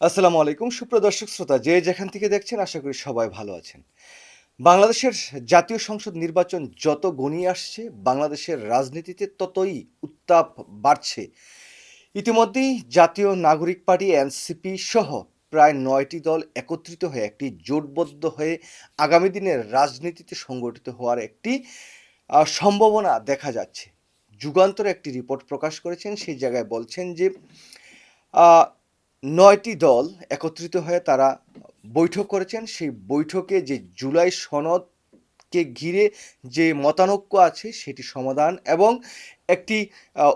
আসসালামু আলাইকুম। সুপ্রদর্শক শ্রোতা, যে যেখান থেকে দেখছেন, আশা করি সবাই ভালো আছেন। বাংলাদেশের জাতীয় সংসদ নির্বাচন যত গনিয়ে আসছে, বাংলাদেশের রাজনীতিতে ততই উত্তাপ বাড়ছে। ইতিমধ্যেই জাতীয় নাগরিক পার্টি, এনসিপি সহ প্রায় নয়টি দল একত্রিত হয়ে একটি জোটবদ্ধ হয়ে আগামী দিনের রাজনীতিতে সংগঠিত হওয়ার একটি সম্ভাবনা দেখা যাচ্ছে। যুগান্তর একটি রিপোর্ট প্রকাশ করেছেন, সেই জায়গায় বলছেন যে নয়টি দল একত্রিত হয়ে তারা বৈঠক করেছেন। সেই বৈঠকে যে জুলাই সনদকে ঘিরে যে মতানৈক্য আছে সেটি সমাধান এবং একটি আহ,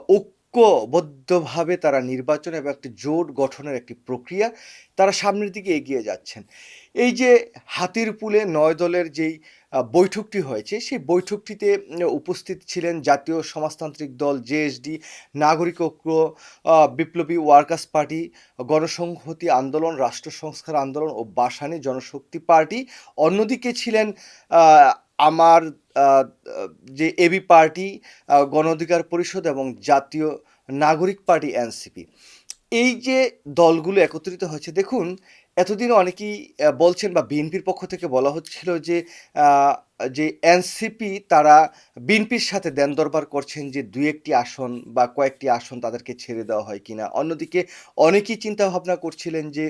ঐক্যবদ্ধভাবে তারা নির্বাচন এবং একটি জোট গঠনের একটি প্রক্রিয়া তারা সামনের দিকে এগিয়ে যাচ্ছেন। এই যে হাতির পুলে নয় দলের যেই বৈঠকটি হয়েছে, সেই বৈঠকটিতে উপস্থিত ছিলেন জাতীয় সমাজতান্ত্রিক দল জেএসডি নাগরিক ঐক্য বিপ্লবী ওয়ার্কার্স পার্টি, গণসংহতি আন্দোলন রাষ্ট্র সংস্কার আন্দোলন ও বাসানি জনশক্তি পার্টি। অন্যদিকে ছিলেন আমার যে এবি পার্টি গণঅধিকার গণ অধিকার পরিষদ এবং জাতীয় নাগরিক পার্টি এনসিপি এই যে দলগুলো একত্রিত হয়েছে, দেখুন এতদিন অনেকেই বলছেন বা বিএনপির পক্ষ থেকে বলা হচ্ছিল যে যে এনসিপি তারা বিএনপির সাথে দেন দরবার করছেন যে দুই একটি আসন বা কয়েকটি আসন তাদেরকে ছেড়ে দেওয়া হয় কিনা। অন্যদিকে অনেকেই চিন্তা ভাবনা করছিলেন যে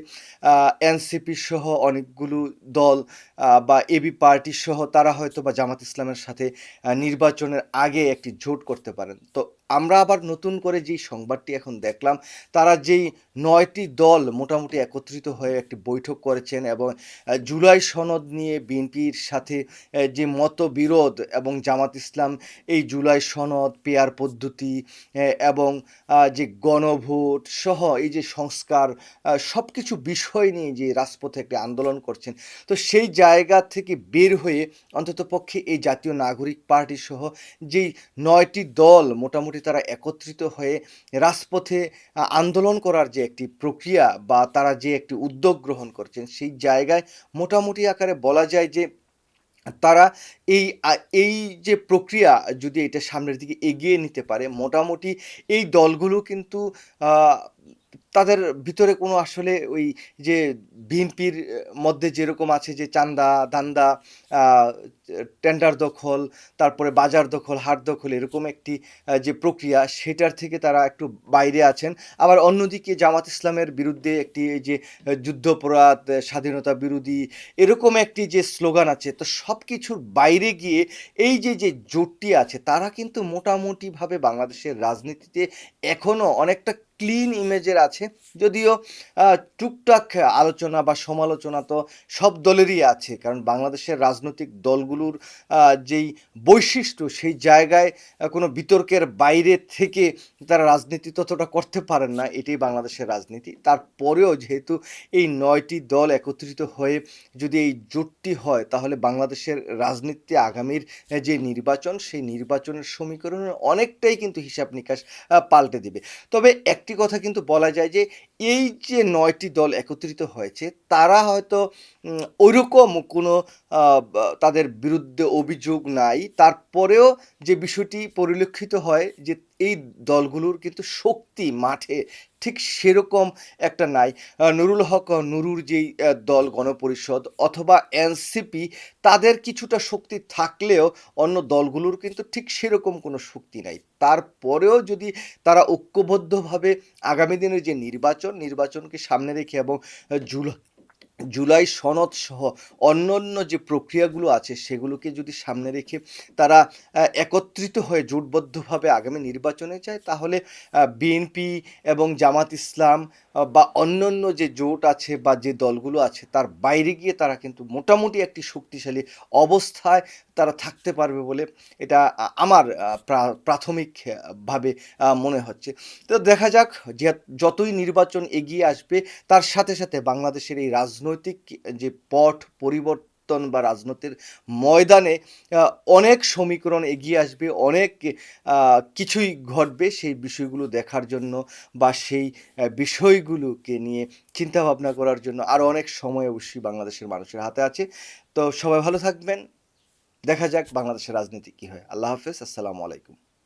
এনসিপি সহ অনেকগুলো দল বা এবি পার্টি সহ তারা হয়তো বা জামাত ইসলামের সাথে নির্বাচনের আগে একটি জোট করতে পারেন। তো আমরা আবার নতুন করে যেই সংবাদটি এখন দেখলাম, তারা যেই নয়টি দল মোটামুটি একত্রিত হয়ে একটি বৈঠক করেছেন এবং জুলাই সনদ নিয়ে বিএনপির সাথে যে মতবিরোধ এবং জামাত ইসলাম, এই জুলাই সনদ, পেয়ার পদ্ধতি এবং যে গণভোট সহ এই যে সংস্কার সব কিছু বিষয় নিয়ে যে রাজপথে একটি আন্দোলন করছেন, তো সেই জায়গা থেকে বের হয়ে অন্ততপক্ষে এই জাতীয় নাগরিক পার্টি সহ যেই নয়টি দল মোটামুটি তারা একত্রিত হয়ে রাজপথে আন্দোলন করার যে একটি প্রক্রিয়া বা তারা যে একটি উদ্যোগ গ্রহণ করছেন, সেই জায়গায় মোটামুটি আকারে বলা যায় যে তারা এই এই যে প্রক্রিয়া যদি এটা সামনের দিকে এগিয়ে নিতে পারে, মোটামুটি এই দলগুলো কিন্তু তাদের ভিতরে কোনো আসলে ওই যে বিএনপির মধ্যে যেরকম আছে যে চান্দা, দান্দা টেন্ডার দখল, তারপরে বাজার দখল, হাট দখল এরকম একটি যে প্রক্রিয়া সেটার থেকে তারা একটু বাইরে আছেন। আবার অন্যদিকে জামাত ইসলামের বিরুদ্ধে একটি যে যুদ্ধপরাধ স্বাধীনতা বিরোধী এরকম একটি যে স্লোগান আছে, তো সব কিছুর বাইরে গিয়ে এই যে যে জোটটি আছে, তারা কিন্তু মোটামুটিভাবে বাংলাদেশের রাজনীতিতে এখনও অনেকটা ক্লিন ইমেজের আছে। যদিও টুকটাক আলোচনা বা সমালোচনা তো সব দলেরই আছে। কারণ বাংলাদেশের রাজনৈতিক দলগুলোর যেই বৈশিষ্ট্য, সেই জায়গায় কোনো বিতর্কের বাইরে থেকে তারা রাজনীতি ততটা করতে পারেন না। এটাই বাংলাদেশের রাজনীতি। তারপরেও যেহেতু এই নয়টি দল একত্রিত হয়ে যদি এই জোটটি হয়, তাহলে বাংলাদেশের রাজনীতি আগামীর যে নির্বাচন, সেই নির্বাচনের সমীকরণের অনেকটাই কিন্তু হিসাব নিকাশ পাল্টে দিবে। তবে একটি কথা কিন্তু বলা যায় যে, এই যে নয়টি দল একত্রিত হয়েছে, তারা হয়তো ওইরকম কোনো তাদের বিরুদ্ধে অভিযোগ নাই। তারপরেও যে বিষয়টি পরিলক্ষিত হয় যে এই দলগুলোর কিন্তু শক্তি মাঠে ঠিক সেরকম একটা নাই। নুরুল হক নুরুর যেই দল গণপরিষদ অথবা এনসিপি, তাদের কিছুটা শক্তি থাকলেও অন্য দলগুলোর কিন্তু ঠিক সেরকম কোনো শক্তি নাই। তারপরেও যদি তারা ঐক্যবদ্ধভাবে আগামী দিনের যে নির্বাচন, নির্বাচনকে সামনে রেখে এবং জুলাই জুলাই সনদ সহ অন্যান্য যে প্রক্রিয়াগুলো আছে সেগুলোকে যদি সামনে রেখে তারা একত্রিত হয়ে জোটবদ্ধভাবে আগামী নির্বাচনে চায় তাহলে বিএনপি এবং জামাত ইসলাম বা অন্যান্য যে জোট আছে বা যে দলগুলো আছে, তার বাইরে গিয়ে তারা কিন্তু মোটামুটি একটি শক্তিশালী অবস্থায় তারা থাকতে পারবে বলে এটা আমার প্রা- প্রাথমিকভাবে মনে হচ্ছে। তো দেখা যাক যতই নির্বাচন এগিয়ে আসবে, তার সাথে সাথে বাংলাদেশের এই রাজনৈতিক, যে পট পরিবর্তন বা রাজনীতির ময়দানে অনেক সমীকরণ এগিয়ে আসবে, অনেক কিছুই ঘটবে সেই বিষয়গুলো দেখার জন্য বা সেই বিষয়গুলোকে নিয়ে চিন্তা ভাবনা করার জন্য আরও অনেক সময় অবশ্যই বাংলাদেশের মানুষের হাতে আছে। তো সবাই ভালো থাকবেন। দেখা যাক বাংলাদেশের রাজনীতি কি হয়। আল্লাহ হাফেজ আসসালামু আলাইকুম।